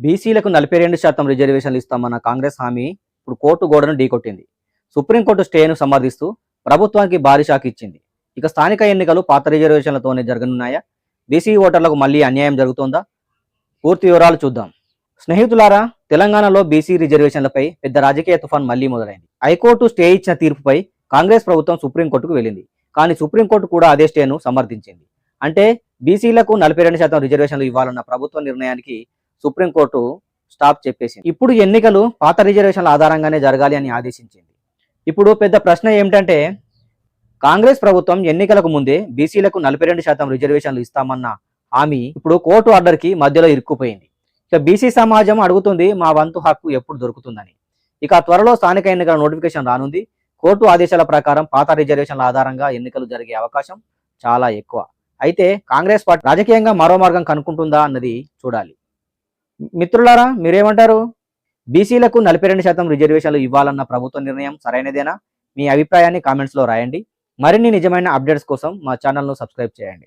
బీసీలకు నలభై రెండు శాతం రిజర్వేషన్లు ఇస్తామన్న కాంగ్రెస్ హామీ ఇప్పుడు కోర్టు గోడను ఢీకొట్టింది. సుప్రీంకోర్టు స్టేను సమర్థిస్తూ ప్రభుత్వానికి భారీ షాక్ ఇచ్చింది. ఇక స్థానిక ఎన్నికలు పాత రిజర్వేషన్లతోనే జరగనున్నాయా? బీసీ ఓటర్లకు మళ్ళీ అన్యాయం జరుగుతోందా? పూర్తి వివరాలు చూద్దాం. స్నేహితులారా తెలంగాణలో బీసీ రిజర్వేషన్లపై పెద్ద రాజకీయ తుఫాన్ మళ్ళీ మొదలైంది. హైకోర్టు స్టే ఇచ్చిన తీర్పుపై కాంగ్రెస్ ప్రభుత్వం సుప్రీంకోర్టుకు వెళ్ళింది. కానీ సుప్రీంకోర్టు కూడా అదే స్టేను సమర్థించింది. అంటే బీసీలకు నలభై రెండు శాతం రిజర్వేషన్లు ఇవ్వాలన్న ప్రభుత్వ నిర్ణయానికి సుప్రీంకోర్టు స్టాప్ చెప్పేసింది. ఇప్పుడు ఎన్నికలు పాత రిజర్వేషన్ల ఆధారంగానే జరగాలి అని ఆదేశించింది. ఇప్పుడు పెద్ద ప్రశ్న ఏమిటంటే కాంగ్రెస్ ప్రభుత్వం ఎన్నికలకు ముందే బీసీలకు నలభై రెండు శాతం రిజర్వేషన్లు ఇస్తామన్న హామీ ఇప్పుడు కోర్టు ఆర్డర్కి మధ్యలో ఇరుక్కుపోయింది. ఇక బీసీ సమాజం అడుగుతుంది మా వంతు హక్కు ఎప్పుడు దొరుకుతుందని. ఇక త్వరలో స్థానిక ఎన్నికల నోటిఫికేషన్ రానుంది. కోర్టు ఆదేశాల ప్రకారం పాత రిజర్వేషన్ల ఆధారంగా ఎన్నికలు జరిగే అవకాశం చాలా ఎక్కువ. అయితే కాంగ్రెస్ పార్టీ రాజకీయంగా మరో మార్గం కనుక్కుంటుందా అన్నది చూడాలి. మిత్రులారా మీరేమంటారు? బీసీలకు నలభై రెండు శాతం రిజర్వేషన్లు ఇవ్వాలన్న ప్రభుత్వ నిర్ణయం సరైనదేనా? మీ అభిప్రాయాన్ని కామెంట్స్లో రాయండి. మరిన్ని నిజమైన అప్డేట్స్ కోసం మా ఛానల్ను సబ్స్క్రైబ్ చేయండి.